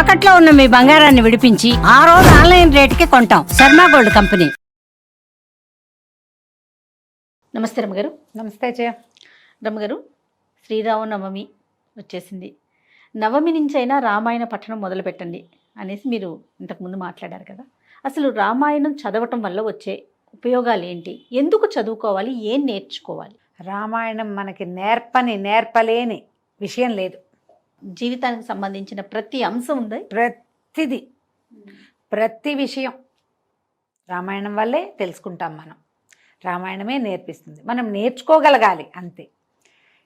తాకట్లో ఉన్న మీ బంగారాన్ని విడిపించి ఆ రోజు ఆన్లైన్ రేటుకి కొంటాం. Sharma gold company. నమస్తే రమ్మగారు నమస్తే జయ రమ్మగారు శ్రీరామనవమి వచ్చేసింది. నవమి నుంచి అయినా రామాయణ పఠనం మొదలు పెట్టండి అనేసి మీరు ఇంతకుముందు మాట్లాడారు కదా. అసలు రామాయణం చదవటం వల్ల వచ్చే ఉపయోగాలు ఏంటి? ఎందుకు చదువుకోవాలి? ఏం నేర్చుకోవాలి? రామాయణం మనకి నేర్పని నేర్పలేని విషయం లేదు. జీవితానికి సంబంధించిన ప్రతి అంశం ఉంది. ప్రతిది. ప్రతి విషయం రామాయణం వల్లే తెలుసుకుంటాం మనం. రామాయణమే నేర్పిస్తుంది. మనం నేర్చుకోగలగాలి అంతే.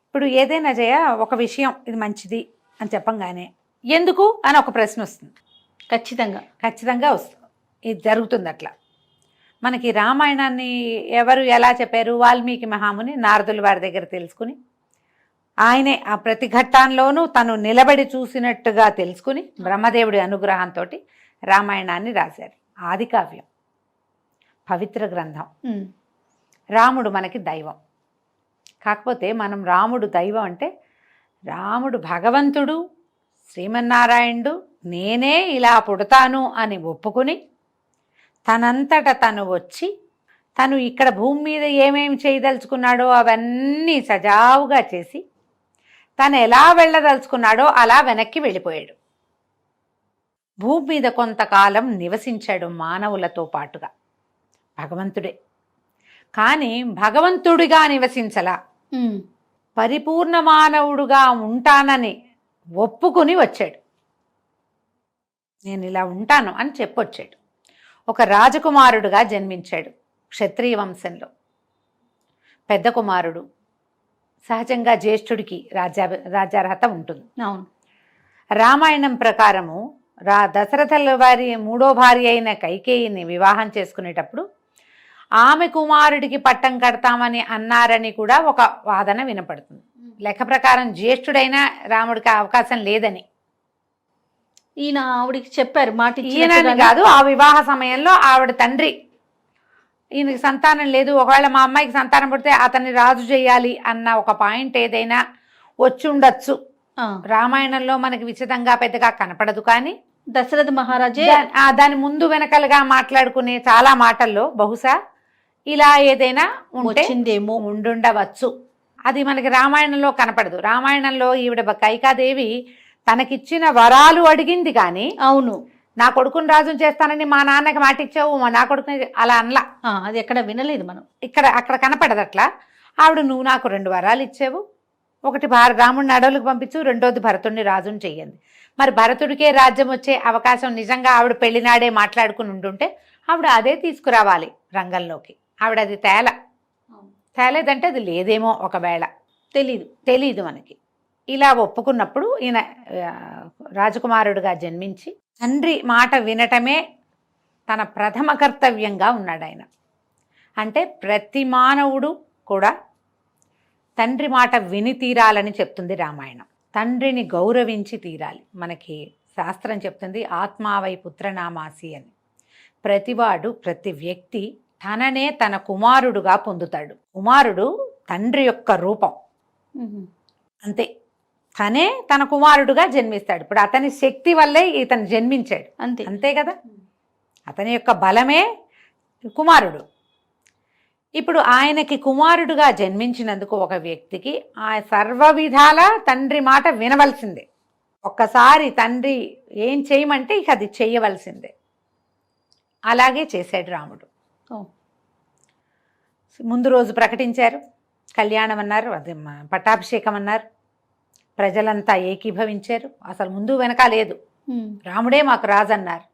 ఇప్పుడు ఏదైనా జయ ఒక విషయం ఇది మంచిది అని చెప్పంగానే ఎందుకు అని ఒక ప్రశ్న వస్తుంది. ఖచ్చితంగా. ఖచ్చితంగా వస్తుంది. ఇది జరుగుతుంది అట్లా. మనకి రామాయణాన్ని ఎవరు ఎలా చెప్పారు? వాల్మీకి మహాముని నారదుల వారి దగ్గర తెలుసుకుని ఆయనే ఆ ప్రతి ఘట్టాల్లోనూ తను నిలబడి చూసినట్టుగా తెలుసుకుని బ్రహ్మదేవుడి అనుగ్రహంతో రామాయణాన్ని రాశారు. ఆది కావ్యం. పవిత్ర గ్రంథం. రాముడు మనకి దైవం. కాకపోతే మనం రాముడు దైవం అంటే రాముడు భగవంతుడు శ్రీమన్నారాయణుడు నేనే ఇలా పుడతాను అని ఒప్పుకుని తనంతట తను వచ్చి తను ఇక్కడ భూమి మీద ఏమేమి చేయదలుచుకున్నాడో అవన్నీ సజావుగా చేసి తను ఎలా వెళ్ళదలుచుకున్నాడో అలా వెనక్కి వెళ్ళిపోయాడు. భూమి మీద కొంతకాలం నివసించాడు మానవులతో పాటుగా. భగవంతుడే. కానీ భగవంతుడిగా నివసించలా. పరిపూర్ణ మానవుడుగా ఉంటానని ఒప్పుకుని వచ్చాడు. నేను ఇలా ఉంటాను అని చెప్పొచ్చాడు. ఒక రాజకుమారుడుగా జన్మించాడు క్షత్రియ వంశంలో. పెద్ద కుమారుడు. సహజంగా జ్యేష్ఠుడికి రాజ్యా రాజ్యార్హత ఉంటుంది. అవును. రామాయణం ప్రకారము రా దశరథుల వారి మూడో భార్య అయిన కైకేయిని వివాహం చేసుకునేటప్పుడు ఆమె కుమారుడికి పట్టం కడతామని అన్నారని కూడా ఒక వాదన వినపడుతుంది. లెక్క ప్రకారం జ్యేష్ఠుడైన రాముడికి అవకాశం లేదని. ఈయన ఆవిడికి చెప్పారు మాట ఈయనని ఇచ్చినట్టుగానే. కాదు ఆ వివాహ సమయంలో ఆవిడ తండ్రి ఈయనకి సంతానం లేదు. ఒకవేళ మా అమ్మాయికి సంతానం పుడితే అతన్ని రాజు చేయాలి అన్న ఒక పాయింట్ ఏదైనా వచ్చి ఉండొచ్చు రామాయణంలో మనకి విచితంగా పెద్దగా కనపడదు కానీ దశరథ మహారాజే దాని ముందు వెనకలుగా మాట్లాడుకునే చాలా మాటల్లో బహుశా ఇలా ఏదైనా వచ్చిందేమో. ఉండుండవచ్చు. అది మనకి రామాయణంలో కనపడదు. రామాయణంలో ఈవిడ కైకాదేవి తనకిచ్చిన వరాలు అడిగింది కానీ అవును. నా కొడుకుని రాజుని చేస్తానని మా నాన్నకి మాట ఇచ్చావు మా నా కొడుకుని అలా అనలా. అది ఎక్కడ వినలేదు మనం. ఇక్కడ అక్కడ కనపడదు అట్లా ఆవిడ నువ్వు నాకు రెండు వరాలు ఇచ్చావు. ఒకటి భార రాముడిని అడవులకు పంపించు రెండోది భరతుడిని రాజుని చెయ్యండి మరి భరతుడికే రాజ్యం వచ్చే అవకాశం నిజంగా ఆవిడ పెళ్ళినాడే మాట్లాడుకుని ఉంటుంటే ఆవిడ అదే తీసుకురావాలి రంగంలోకి. ఆవిడ అది తేల. తేలేదంటే అది లేదేమో ఒకవేళ. తెలీదు. తెలీదు మనకి. ఇలా ఒప్పుకున్నప్పుడు ఈయన రాజకుమారుడుగా జన్మించి తండ్రి మాట వినటమే తన ప్రథమ కర్తవ్యంగా ఉన్నాడు ఆయన అంటే ప్రతి మానవుడు కూడా తండ్రి మాట విని తీరాలని చెప్తుంది రామాయణం. తండ్రిని గౌరవించి తీరాలి. మనకి శాస్త్రం చెప్తుంది ఆత్మావై పుత్రనామాసి అని. ప్రతివాడు ప్రతి వ్యక్తి తననే తన కుమారుడుగా పొందుతాడు. కుమారుడు తండ్రి యొక్క రూపం. అంతే. తనే తన కుమారుడుగా జన్మిస్తాడు. ఇప్పుడు అతని శక్తి వల్లే ఇతను జన్మించాడు. అంతే. అంతే కదా? అతని యొక్క బలమే కుమారుడు. ఇప్పుడు ఆయనకి కుమారుడుగా జన్మించినందుకు ఒక వ్యక్తికి ఆ సర్వ విధాల తండ్రి మాట వినవలసిందే. ఒక్కసారి తండ్రి ఏం చేయమంటే ఇక అది చేయవలసిందే. అలాగే చేశాడు రాముడు. ముందు రోజు ప్రకటించారు. కళ్యాణం అన్నారు అది పట్టాభిషేకం అన్నారు. ప్రజలంతా ఏకీభవించారు. అసలు ముందు వెనక లేదు. రాముడే మాకు రాజు అన్నారు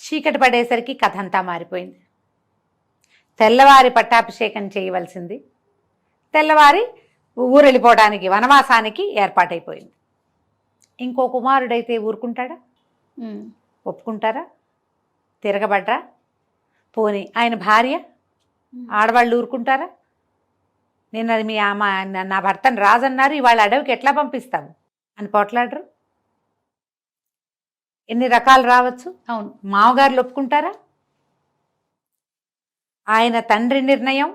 చీకటి పడేసరికి కథ అంతా మారిపోయింది. తెల్లవారి పట్టాభిషేకం చేయవలసింది. తెల్లవారి ఊరు వెళ్ళిపోవడానికి వనవాసానికి ఏర్పాటైపోయింది. ఇంకో కుమారుడైతే ఊరుకుంటాడా. ఒప్పుకుంటారా? తిరగబడ్రా? పోని ఆయన భార్య? ఆడవాళ్ళు ఊరుకుంటారా? నేను అది మీ ఆమె నా భర్తను రాజన్నారు ఇవాళ అడవికి ఎట్లా పంపిస్తావు? అని పోట్లాడరు. ఎన్ని రకాలు రావచ్చు? అవును. మామగారులు ఒప్పుకుంటారా? ఆయన తండ్రి నిర్ణయం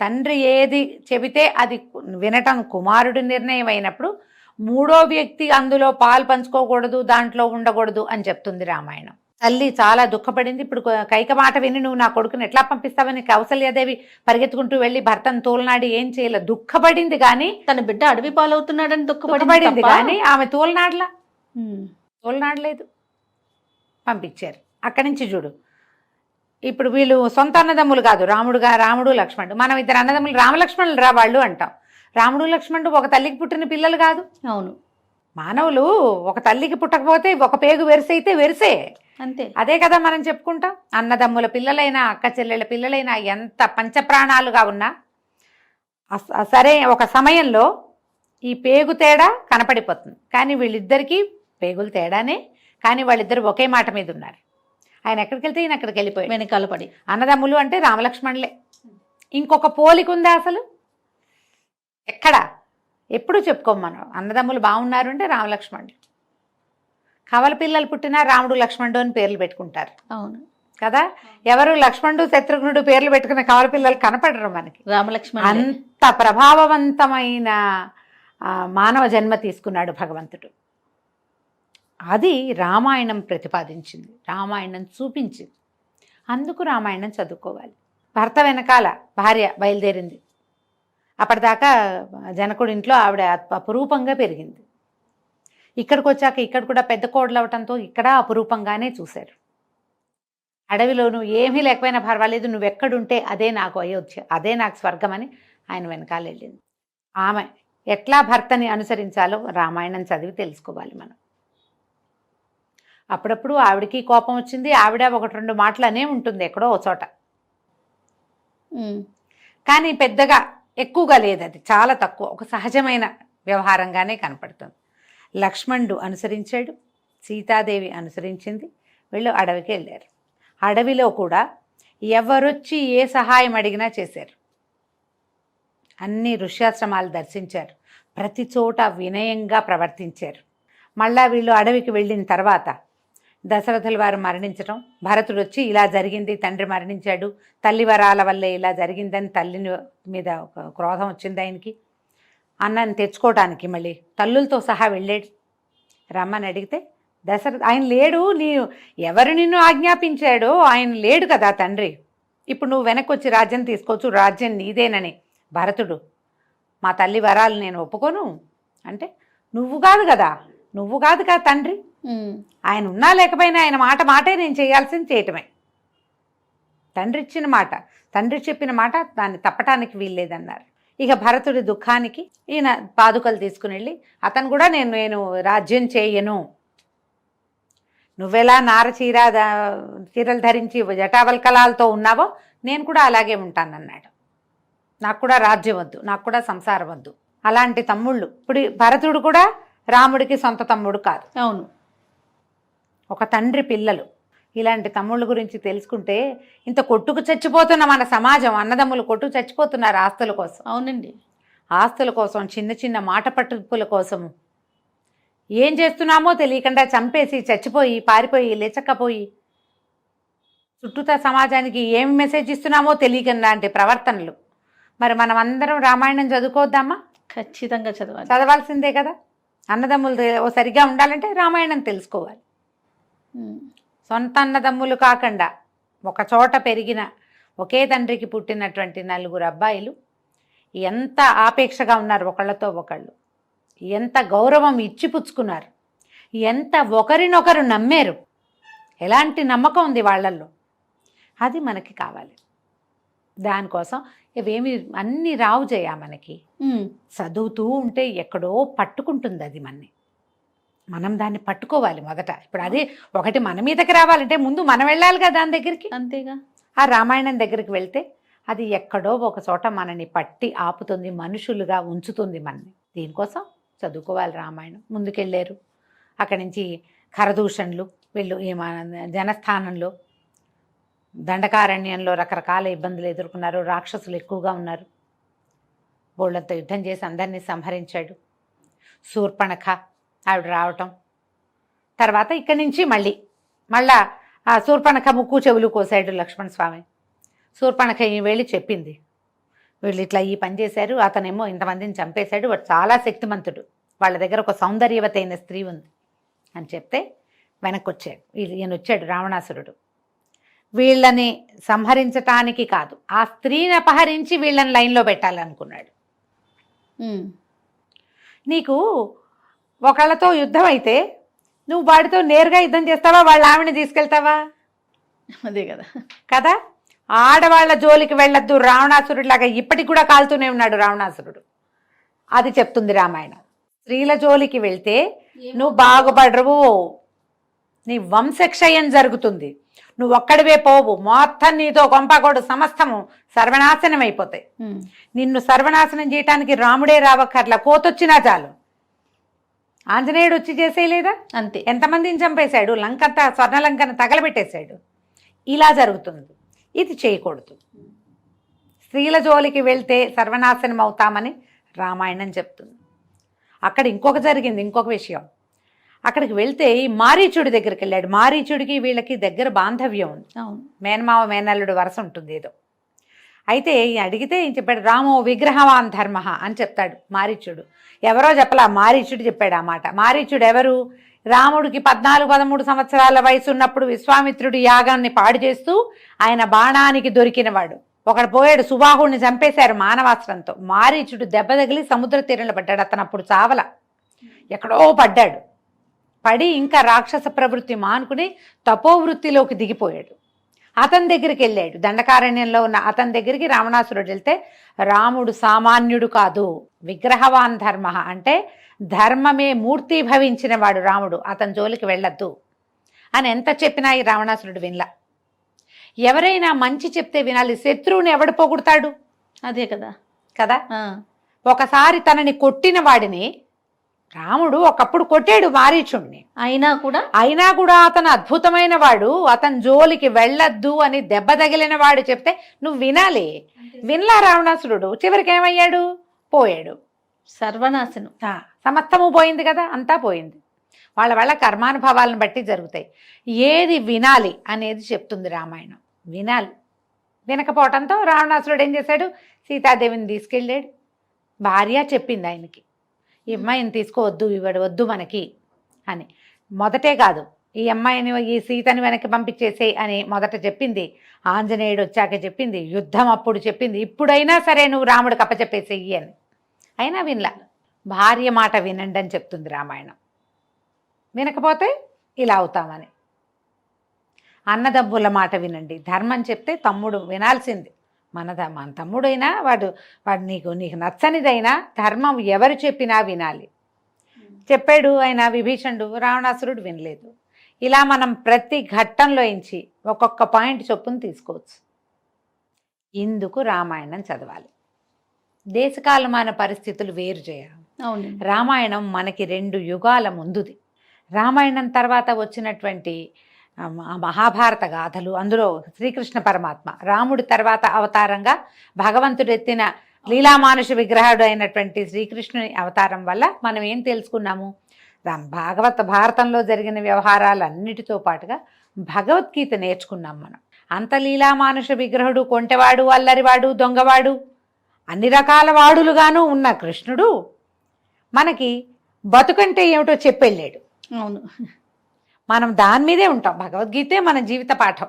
తండ్రి ఏది చెబితే అది వినటం కుమారుడి నిర్ణయం అయినప్పుడు మూడో వ్యక్తి అందులో పాలు పంచుకోకూడదు దాంట్లో ఉండకూడదు అని చెప్తుంది రామాయణం. తల్లి చాలా దుఃఖపడింది. ఇప్పుడు కైక మాట విని నువ్వు నా కొడుకుని ఎట్లా పంపిస్తావని కౌసల్యాదేవి పరిగెత్తుకుంటూ వెళ్ళి భర్తను తోలనాడి ఏం చేయలే. దుఃఖపడింది కానీ తన బిడ్డ అడవి పాలవుతున్నాడని దుఃఖపడింది? కానీ ఆమె తోలనాడలా. తోలనాడలేదు. పంపించారు. అక్కడి నుంచి చూడు. ఇప్పుడు వీళ్ళు సొంత అన్నదమ్ములు కాదు. రాముడుగా రాముడు లక్ష్మణుడు. మనం ఇద్దరు అన్నదమ్ములు రామలక్ష్మణులు రా వాళ్ళు అంటాం. రాముడు లక్ష్మణుడు ఒక తల్లికి పుట్టిన పిల్లలు కాదు. అవును. మానవులు ఒక తల్లికి పుట్టకపోతే ఒక పేగు వెరిసైతే వెరిసే. అంతే. అదే కదా మనం చెప్పుకుంటాం. అన్నదమ్ముల పిల్లలైనా అక్క చెల్లెళ్ళ పిల్లలైనా ఎంత పంచప్రాణాలుగా ఉన్నా సరే ఒక సమయంలో ఈ పేగు తేడా కనపడిపోతుంది. కానీ వీళ్ళిద్దరికీ పేగులు తేడానే కానీ వాళ్ళిద్దరు ఒకే మాట మీద ఉన్నారు. ఆయన ఎక్కడికి వెళ్తే ఈయన అక్కడికి వెళ్ళిపోయాడు. వెనకాల పడి. అన్నదమ్ములు అంటే రామలక్ష్మణులే. ఇంకొక పోలిక ఉంది అసలు? ఎక్కడ? ఎప్పుడు చెప్పుకోం మనం. అన్నదమ్ములు బాగున్నారు అంటే రామలక్ష్మణుడు కవల పిల్లలు పుట్టినా రాముడు లక్ష్మణుడు అని పేర్లు పెట్టుకుంటారు. అవును. కదా? ఎవరు లక్ష్మణుడు శత్రుఘ్నుడు పేర్లు పెట్టుకున్న కవల పిల్లలు కనపడరు మనకి. రామలక్ష్మణ్ అంత ప్రభావవంతమైన మానవ జన్మ తీసుకున్నాడు భగవంతుడు. అది రామాయణం ప్రతిపాదించింది. రామాయణం చూపించింది. అందుకు రామాయణం చదువుకోవాలి. భర్త వెనకాల భార్య బయలుదేరింది. అప్పటిదాకా జనకుడి ఇంట్లో ఆవిడ అపురూపంగా పెరిగింది. ఇక్కడికి వచ్చాక ఇక్కడ కూడా పెద్ద కోడలు అవటంతో ఇక్కడ అపురూపంగానే చూశారు. అడవిలో నువ్వు ఏమీ లేకపోయినా పర్వాలేదు నువ్వు ఎక్కడుంటే అదే నాకు అయోధ్య అదే నాకు స్వర్గం అని ఆయన వెనకాల వెళ్ళింది. ఆమె ఎట్లా భర్తని అనుసరించాలో రామాయణం చదివి తెలుసుకోవాలి మనం. అప్పుడప్పుడు ఆవిడకి కోపం వచ్చింది ఆవిడ ఒకటి రెండు మాటలు అనే ఉంటుంది ఎక్కడో చోట. కానీ పెద్దగా ఎక్కువగా లేదు అది చాలా తక్కువ ఒక సహజమైన వ్యవహారంగానే కనపడుతుంది. లక్ష్మణుడు అనుసరించాడు సీతాదేవి అనుసరించింది వీళ్ళు అడవికి వెళ్ళారు. అడవిలో కూడా ఎవరొచ్చి ఏ సహాయం అడిగినా చేశారు. అన్ని ఋష్యాశ్రమాలు దర్శించారు. ప్రతి చోట వినయంగా ప్రవర్తించారు. మళ్ళా వీళ్ళు అడవికి వెళ్ళిన తర్వాత దశరథుల వారు మరణించడం భరతుడు వచ్చి ఇలా జరిగింది తండ్రి మరణించాడు తల్లి వరాల వల్లే ఇలా జరిగిందని తల్లిని మీద ఒక క్రోధం వచ్చింది ఆయనకి. అన్నాన్ని తెచ్చుకోవటానికి మళ్ళీ తల్లులతో సహా వెళ్ళాడు రమ్మని అడిగితే దశరథ ఆయన లేడు నీ ఎవరు నిన్ను ఆజ్ఞాపించాడో ఆయన లేడు కదా తండ్రి. ఇప్పుడు నువ్వు వెనక్కి వచ్చి రాజ్యం తీసుకోవచ్చు రాజ్యం నీదేనని. భరతుడు మా తల్లి వరాలు నేను ఒప్పుకోను. అంటే నువ్వు కాదు కదా నువ్వు కాదు కదా తండ్రి. ఆయన ఉన్నా లేకపోయినా ఆయన మాట మాటే నేను చేయాల్సింది చేయటమే. తండ్రి ఇచ్చిన మాట తండ్రి చెప్పిన మాట దాన్ని తప్పటానికి వీల్లేదన్నారు. ఇక భరతుడి దుఃఖానికి ఈయన పాదుకలు తీసుకుని వెళ్ళి అతను కూడా నేను నేను రాజ్యం చేయను. నువ్వెలా నార చీర ద- చీరలు ధరించి జటావల్కలాలతో ఉన్నావో నేను కూడా అలాగే ఉంటానన్నాడు. నాకు కూడా రాజ్యం వద్దు నాకు కూడా సంసారం వద్దు. అలాంటి తమ్ముళ్ళు. ఇప్పుడు భరతుడు కూడా రాముడికి సొంత తమ్ముడు కాదు. అవును. ఒక తండ్రి పిల్లలు. ఇలాంటి తమ్ముళ్ళ గురించి తెలుసుకుంటే ఇంత కొట్టుకు చచ్చిపోతున్న మన సమాజం అన్నదమ్ములు కొట్టుకు చచ్చిపోతున్నారు ఆస్తుల కోసం. అవునండి. ఆస్తుల కోసం చిన్న చిన్న మాట పట్టుపుల కోసము. ఏం చేస్తున్నామో తెలియకుండా చంపేసి చచ్చిపోయి పారిపోయి లేచక్కపోయి చుట్టూతా సమాజానికి ఏం మెసేజ్ ఇస్తున్నామో తెలియకుండా అంటే ప్రవర్తనలు. మరి మనం అందరం రామాయణం చదువుకోవద్దామా ఖచ్చితంగా చదవాలి. చదవాల్సిందే కదా. అన్నదమ్ములు సరిగ్గా ఉండాలంటే రామాయణం తెలుసుకోవాలి. సొంత అన్నదమ్ములు కాకుండా ఒక చోట పెరిగిన ఒకే తండ్రికి పుట్టినటువంటి నలుగురు అబ్బాయిలు ఎంత ఆపేక్షగా ఉన్నారు ఒకళ్ళతో ఒకళ్ళు. ఎంత గౌరవం ఇచ్చిపుచ్చుకున్నారు. ఎంత ఒకరినొకరు నమ్మారు. ఎలాంటి నమ్మకం ఉంది వాళ్ళల్లో? అది మనకి కావాలి. దానికోసం ఇవేమి అన్నీ రావు చేయ మనకి. చదువుతూ ఉంటే ఎక్కడో పట్టుకుంటుంది అది మనని. మనం దాన్ని పట్టుకోవాలి మొదట. ఇప్పుడు అది ఒకటి మన మీదకి రావాలంటే ముందు మనం వెళ్ళాలి కదా దాని దగ్గరికి? అంతేగా. ఆ రామాయణం దగ్గరికి వెళ్తే అది ఎక్కడో ఒక చోట మనని పట్టి ఆపుతుంది మనుషులుగా ఉంచుతుంది మనని. దీనికోసం చదువుకోవాలి రామాయణం. ముందుకెళ్ళారు. అక్కడి నుంచి ఖరదూషణలు వీళ్ళు ఈ మన జనస్థానంలో దండకారణ్యంలో రకరకాల ఇబ్బందులు ఎదుర్కొన్నారు. రాక్షసులు ఎక్కువగా ఉన్నారు. బోళ్ళంతో యుద్ధం చేసి అందరినీ సంహరించాడు. శూర్పణఖ ఆవిడ రావటం. తర్వాత ఇక్కడి నుంచి మళ్ళీ మళ్ళా ఆ శూర్పణఖ ముక్కు చెవులు కోసాడు లక్ష్మణ స్వామి. శూర్పణఖ ఈ వెళ్ళి చెప్పింది. వీళ్ళు ఇట్లా ఈ పని చేశారు అతనేమో ఇంతమందిని చంపేశాడు వాడు చాలా శక్తిమంతుడు. వాళ్ళ దగ్గర ఒక సౌందర్యవతి అయిన స్త్రీ ఉంది అని చెప్తే వెనక్కి వచ్చాడు ఈయన వచ్చాడు రావణాసురుడు. వీళ్ళని సంహరించటానికి కాదు ఆ స్త్రీని అపహరించి వీళ్ళని లైన్లో పెట్టాలనుకున్నాడు. నీకు ఒకళ్ళతో యుద్ధం అయితే నువ్వు వాడితో నేరుగా యుద్ధం చేస్తావా? వాళ్ళ ఆవిడని తీసుకెళ్తావా? అదే కదా. కదా? ఆడవాళ్ళ జోలికి వెళ్ళొద్దు రావణాసురుడిలాగా ఇప్పటికి కూడా కాలుతూనే ఉన్నాడు రావణాసురుడు. అది చెప్తుంది రామాయణం. స్త్రీల జోలికి వెళ్తే నువ్వు బాగుపడరు. నీ వంశక్షయం జరుగుతుంది. నువ్వు ఒక్కడివే పోవు. మొత్తం నీతో కొంపకోడు సమస్తము సర్వనాశనం అయిపోతాయి. నిన్ను సర్వనాశనం చేయటానికి రాముడే రావక్కర్లా. కోతొచ్చినా చాలు. ఆంజనేయుడు వచ్చి చేసేయలేదా? అంతే. ఎంతమందిని చంపేశాడు? లంకంతా స్వర్ణలంకను తగలబెట్టేశాడు. ఇలా జరుగుతుంది. ఇది చేయకూడదు. స్త్రీల జోలికి వెళ్తే సర్వనాశనం అవుతామని రామాయణం చెప్తుంది. అక్కడ ఇంకొక జరిగింది ఇంకొక విషయం. అక్కడికి వెళ్తే ఈ మారీచుడి దగ్గరికి వెళ్ళాడు. మారీచుడికి వీళ్ళకి దగ్గర బాంధవ్యం ఉంది. మేనమావ మేనల్లుడు వరస ఉంటుంది ఏదో. అయితే అడిగితే ఈయన చెప్పాడు రామో విగ్రహవాన్ ధర్మ అని చెప్తాడు మారీచుడు. ఎవరో చెప్పలా మారీచుడు చెప్పాడు ఆ మాట. మారీచుడు ఎవరు? రాముడికి పద్నాలుగు పదమూడు సంవత్సరాల వయసు ఉన్నప్పుడు విశ్వామిత్రుడి యాగాన్ని పాడు చేస్తూ ఆయన బాణానికి దొరికినవాడు. ఒకడు పోయాడు సుబాహుడిని చంపేశారు మానవాస్త్రంతో. మారీచుడు దెబ్బ తగిలి సముద్ర తీరంలో పడ్డాడు అతను అప్పుడు చావల. ఎక్కడో పడ్డాడు. పడి ఇంకా రాక్షస ప్రవృత్తి మానుకుని తపోవృత్తిలోకి దిగిపోయాడు. అతని దగ్గరికి వెళ్ళాడు. దండకారణ్యంలో ఉన్న అతని దగ్గరికి రావణాసురుడు వెళ్తే రాముడు సామాన్యుడు కాదు విగ్రహవాన్ ధర్మ. అంటే ధర్మమే మూర్తి భవించిన వాడు రాముడు అతని జోలికి వెళ్ళొద్దు. అని ఎంత చెప్పినా ఈ రావణాసురుడు వినలా. ఎవరైనా మంచి చెప్తే వినాలి. శత్రువుని ఎవడు పొగుడతాడు? అదే కదా. కదా. ఒకసారి తనని కొట్టిన వాడిని రాముడు ఒకప్పుడు కొట్టాడు మారీచుణ్ణి అయినా కూడా అయినా కూడా అతను అద్భుతమైన వాడు అతని జోలికి వెళ్ళొద్దు అని దెబ్బ తగిలిన వాడు చెప్తే నువ్వు వినాలి. వినలా రావణాసురుడు? చివరికి ఏమయ్యాడు పోయాడు. సర్వనాశనం. సమస్తము పోయింది కదా అంతా పోయింది. వాళ్ళ వాళ్ళ కర్మానుభవాలను బట్టి జరుగుతాయి. ఏది వినాలి అనేది చెప్తుంది రామాయణం. వినాలి. వినకపోవటంతో రావణాసురుడు ఏం చేశాడు? సీతాదేవిని తీసుకెళ్ళాడు. భార్య చెప్పింది ఆయనకి. ఈ అమ్మాయిని తీసుకోవద్దు ఇవాడు వద్దు మనకి అని. మొదటే కాదు ఈ అమ్మాయిని ఈ సీతని వెనక్కి పంపించేసే అని మొదట చెప్పింది. ఆంజనేయుడు వచ్చాక చెప్పింది యుద్ధం అప్పుడు చెప్పింది ఇప్పుడైనా సరే నువ్వు రాముడికి అప్పచెప్పేసేయి అని. అయినా వినలా. భార్య మాట వినండి అని చెప్తుంది రామాయణం. వినకపోతే ఇలా అవుతామని. అన్నదమ్ముల మాట వినండి. ధర్మం చెప్తే తమ్ముడు వినాల్సింది. మన ద- మన తమ్ముడైనా వాడు వాడు నీకు నీకు నచ్చనిదైనా ధర్మం ఎవరు చెప్పినా వినాలి. చెప్పాడు ఆయన విభీషణుడు రావణాసురుడు వినలేదు. ఇలా మనం ప్రతి ఘట్టంలో ఇంచి ఒక్కొక్క పాయింట్ చొప్పున తీసుకోవచ్చు. ఇందుకు రామాయణం చదవాలి. దేశకాలమాన పరిస్థితులు వేరు చేయాలి అవునండి రామాయణం మనకి రెండు యుగాల ముందుది. రామాయణం తర్వాత వచ్చినటువంటి మహాభారత గాథలు అందులో శ్రీకృష్ణ పరమాత్మ. రాముడి తర్వాత అవతారంగా భగవంతుడు ఎత్తిన లీలామానుష విగ్రహుడు అయినటువంటి శ్రీకృష్ణుని అవతారం వల్ల మనం ఏం తెలుసుకున్నాము? రామ్ భాగవత భారతంలో జరిగిన వ్యవహారాలన్నిటితో పాటుగా భగవద్గీత నేర్చుకున్నాం మనం. అంత లీలామానుష విగ్రహుడు కొంటెవాడు అల్లరివాడు దొంగవాడు అన్ని రకాల వాడులుగాను ఉన్న కృష్ణుడు మనకి బతుకంటే ఏమిటో చెప్పెళ్ళాడు. అవును. మనం దాని మీదే ఉంటాం. భగవద్గీతే మన జీవిత పాఠం.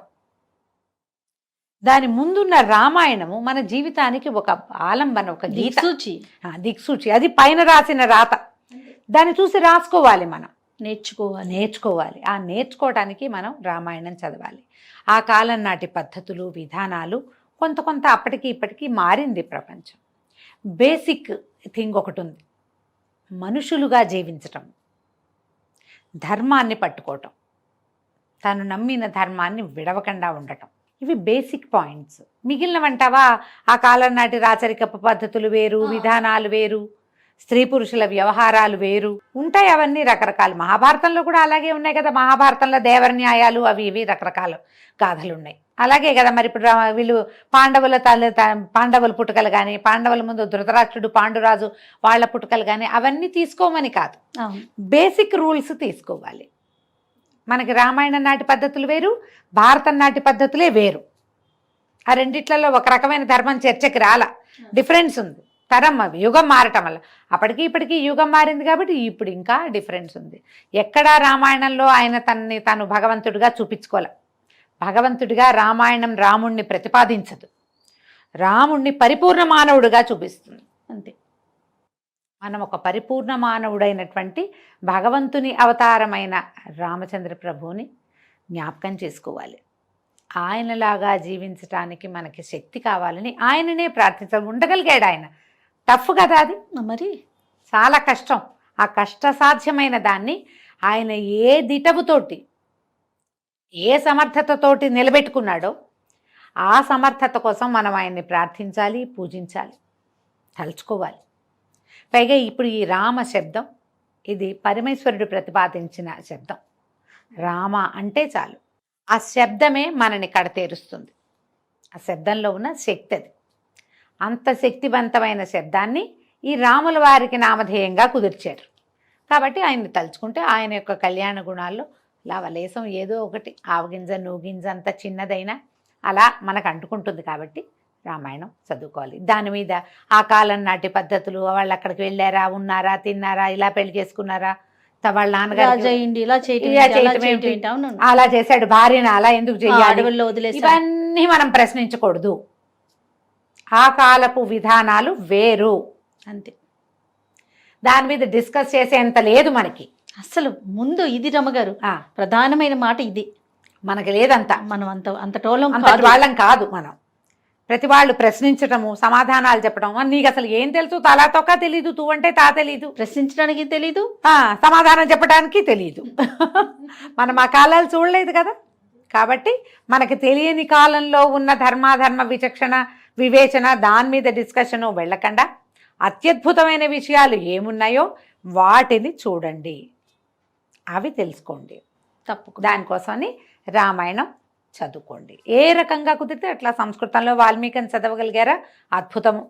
దాని ముందున్న రామాయణము మన జీవితానికి ఒక ఆలంబన ఒక గీత. దిక్సూచి. దిక్సూచి. అది పైన రాసిన రాత. దాన్ని చూసి రాసుకోవాలి మనం. నేర్చుకోవాలి. నేర్చుకోవాలి. ఆ నేర్చుకోవడానికి మనం రామాయణం చదవాలి. ఆ కాలం నాటి పద్ధతులు విధానాలు కొంత కొంత అప్పటికి ఇప్పటికీ మారింది ప్రపంచం. బేసిక్ థింగ్ ఒకటి ఉంది. మనుషులుగా జీవించటం. ధర్మాన్ని పట్టుకోవటం. తను నమ్మిన ధర్మాన్ని విడవకుండా ఉండటం. ఇవి బేసిక్ పాయింట్స్. మిగిలినవంటావా? ఆ కాలం నాటి రాచరికపు పద్ధతులు వేరు విధానాలు వేరు. స్త్రీ పురుషుల వ్యవహారాలు వేరు. ఉంటాయి అవన్నీ రకరకాలు. మహాభారతంలో కూడా అలాగే ఉన్నాయి కదా. మహాభారతంలో దేవర న్యాయాలు అవి ఇవి రకరకాల గాథలు ఉన్నాయి అలాగే కదా మరి ఇప్పుడు వీళ్ళు పాండవుల తల్లి పాండవుల పుట్టుకలు కానీ పాండవుల ముందు ధృతరాష్ట్రుడు పాండురాజు వాళ్ళ పుట్టుకలు కానీ అవన్నీ తీసుకోమని కాదు. బేసిక్ రూల్స్ తీసుకోవాలి. మనకి రామాయణం నాటి పద్ధతులు వేరు భారతం నాటి పద్ధతులే వేరు. ఆ రెండిట్లలో ఒక రకమైన ధర్మం చర్చకి రాల. డిఫరెన్స్ ఉంది. తరం అవి. యుగం మారటం వల్ల. అప్పటికి ఇప్పటికి యుగం మారింది కాబట్టి ఇప్పుడు ఇంకా డిఫరెన్స్ ఉంది. ఎక్కడా రామాయణంలో ఆయన తనని తాను భగవంతుడిగా చూపించుకోలే. భగవంతుడిగా రామాయణం రాముణ్ణి ప్రతిపాదించదు. రాముణ్ణి పరిపూర్ణ మానవుడిగా చూపిస్తుంది. అంతే. మనం ఒక పరిపూర్ణ మానవుడైనటువంటి భగవంతుని అవతారమైన రామచంద్ర ప్రభువుని జ్ఞాపకం చేసుకోవాలి. ఆయనలాగా జీవించటానికి మనకి శక్తి కావాలని ఆయననే ప్రార్థించ ఉండగలిగాడు ఆయన. టఫ్ కదా అది? మరి. చాలా కష్టం. ఆ కష్టసాధ్యమైన దాన్ని ఆయన ఏ దిటవుతోటి ఏ సమర్థతతోటి నిలబెట్టుకున్నాడో ఆ సమర్థత కోసం మనం ఆయన్ని ప్రార్థించాలి పూజించాలి తలుచుకోవాలి. పైగా ఇప్పుడు ఈ రామ శబ్దం ఇది పరమేశ్వరుడు ప్రతిపాదించిన శబ్దం. రామ అంటే చాలు. ఆ శబ్దమే మనని కడతేరుస్తుంది. ఆ శబ్దంలో ఉన్న శక్తి అది. అంత శక్తివంతమైన శబ్దాన్ని ఈ రాముల వారికి నామధేయంగా కుదిర్చారు. కాబట్టి ఆయన్ని తలుచుకుంటే ఆయన యొక్క కళ్యాణ గుణాల్లో లవలేసం ఏదో ఒకటి ఆవగింజ నూగింజ అంత చిన్నదైనా అలా మనకు అంటుకుంటుంది కాబట్టి రామాయణం చదువుకోవాలి. దాని మీద ఆ కాలం నాటి పద్ధతులు వాళ్ళు అక్కడికి వెళ్ళారా ఉన్నారా తిన్నారా ఇలా పెళ్ళి చేసుకున్నారా వాళ్ళ నాన్నగారు అలా చేశాడు భార్యను అలా ఎందుకు చేయాలి ఇవన్నీ మనం ప్రశ్నించకూడదు. ఆ కాలపు విధానాలు వేరు. అంతే. దాని మీద డిస్కస్ చేసేంత లేదు మనకి. అసలు ముందు ఇది రమ్మగారు. ఆ, ప్రధానమైన మాట ఇది. మనకి లేదంతా. మనం అంత అంత టోలం. వాళ్ళం కాదు. మనం. ప్రతి వాళ్ళు ప్రశ్నించటము సమాధానాలు చెప్పడం "ఆ, నీకు అసలు ఏం తెలుసు? తలా తొక్క తెలీదు తూ అంటే తా తెలీదు. ప్రశ్నించడానికి తెలీదు? ఆ, సమాధానం చెప్పడానికి తెలియదు మనం ఆ కాలాలు చూడలేదు కదా. కాబట్టి మనకి తెలియని కాలంలో ఉన్న ధర్మాధర్మ విచక్షణ వివేచన దాని మీద డిస్కషను వెళ్ళకుండా. అత్యద్భుతమైన విషయాలు ఏమున్నాయో వాటిని చూడండి. అవి తెలుసుకోండి. తప్పకుండా. దానికోసమని రామాయణం చదువుకోండి. ఏ రకంగా కుదిరితే అట్లా సంస్కృతంలో వాల్మీకిని చదవగలిగారా? అద్భుతము.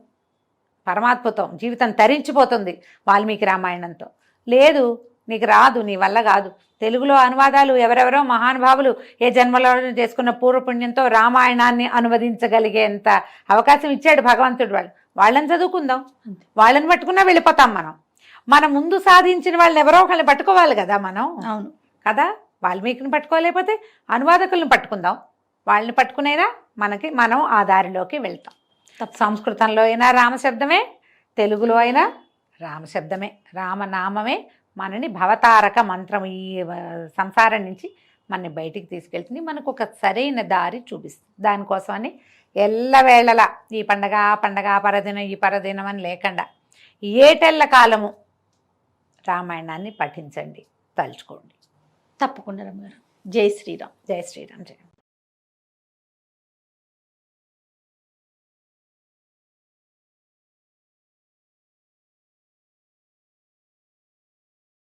పరమాద్భుతం. జీవితం తరించిపోతుంది వాల్మీకి రామాయణంతో. లేదు నీకు రాదు నీ వల్ల కాదు. తెలుగులో అనువాదాలు ఎవరెవరో మహానుభావులు ఏ జన్మలో చేసుకున్న పూర్వపుణ్యంతో రామాయణాన్ని అనువదించగలిగేంత అవకాశం ఇచ్చాడు భగవంతుడు వాళ్ళు వాళ్ళని చదువుకుందాం. వాళ్ళని పట్టుకున్నా వెళ్ళిపోతాం మనం. మన ముందు సాధించిన వాళ్ళని ఎవరో ఒకళ్ళని పట్టుకోవాలి కదా మనం. అవును. కదా? వాల్మీకిని పట్టుకోలేకపోతే అనువాదకులను పట్టుకుందాం. వాళ్ళని పట్టుకునైనా మనకి మనం ఆ దారిలోకి వెళ్తాం. సంస్కృతంలో అయినా రామశబ్దమే తెలుగులో అయినా రామశబ్దమే రామనామమే మనని భవతారక మంత్రం ఈ సంసారం నుంచి మనని బయటికి తీసుకెళ్తుంది. మనకు ఒక సరైన దారి చూపిస్తుంది. దానికోసమని ఎల్లవేళలా ఈ పండగ ఆ పండగ ఆ పరదినం ఈ పరదినం అని లేకుండా ఏటెళ్ళ కాలము రామాయణాన్ని పఠించండి. తలుచుకోండి. తప్పకుండా రమ్మగారు జై శ్రీరామ్. జై శ్రీరామ్. జయ